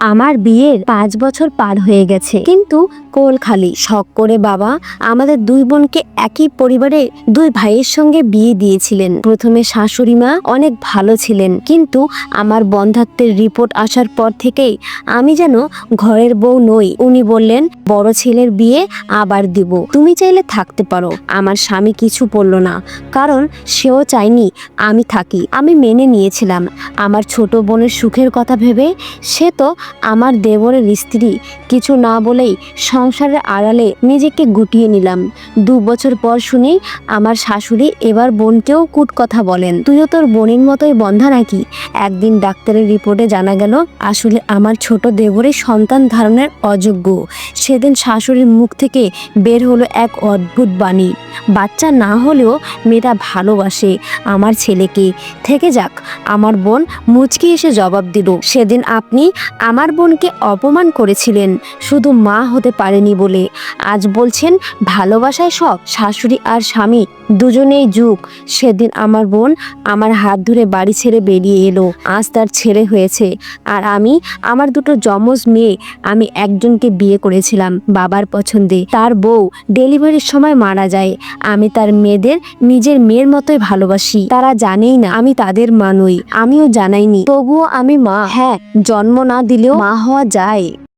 আমার বিয়ের পাঁচ বছর পার হয়ে গেছে। কিন্তু কোল খালি। শখ করে বাবা আমাদের দুই বোনকে একই পরিবারে দুই ভাইয়ের সঙ্গে বিয়ে দিয়েছিলেন। প্রথমে শাশুড়ি মা অনেক ভালো ছিলেন, কিন্তু আমার বন্ধাত্বের রিপোর্ট আসার পর থেকেই আমি যেন ঘরের বউ নই। উনি বললেন, বড় ছেলের বিয়ে আবার দিব। তুমি চাইলে থাকতে পারো। আমার স্বামী কিছু বলল না, কারণ সেও চায়নি আমি থাকি। আমি মেনে নিয়েছিলাম। আমার ছোট বোনের সুখের কথা ভেবে সে তো আমার দেবরের স্ত্রী। কিছু না বলেই সংসারের আড়ালে নিজেকে গুটিয়ে নিলাম। দু বছর পর শুনি আমার শাশুড়ি এবার বোনকেও কুট কথা বলেন। তুইও তোর বোনের মতোই বন্ধা নাকি? একদিন ডাক্তারের রিপোর্টে জানা গেল, আসলে আমার ছোট দেবরের সন্তান ধারণের অযোগ্য। সেদিন শাশুড়ির মুখ থেকে বের হলো এক অদ্ভুত বাণী। বাচ্চা না হলেও মেয়েটা ভালোবাসে আমার ছেলেকে। থেকে যাক, আমার বোন মুচকি এসে জবাব দিল, সেদিন আপনি আমার বোনকে অপমান করেছিলেন। শুধু মা হতে পারেনি বলে। আজ বলছেন, ভালোবাসায় সব শাশুড়ি আর স্বামী দুজনেই যুগ। সেদিন আমার বোন আমার হাত ধরে বাড়ি ছেড়ে বেরিয়ে এলো। আজ তার ছেলে হয়েছে। আর আমি, আমার দুটো যমজ মেয়ে, আমি একজনকে বিয়ে করেছিলাম বাবার পছন্দে। তার বউ ডেলিভারির সময় মারা যায়। আমি তার মেয়েদের নিজের মেয়ের মতোই ভালোবাসি। তারা জানেই না আমি তাদের মা নই। আমিও জানাইনি। তবুও আমি মা। হ্যাঁ জন্ম না দিলেও মা হওয়া যায়।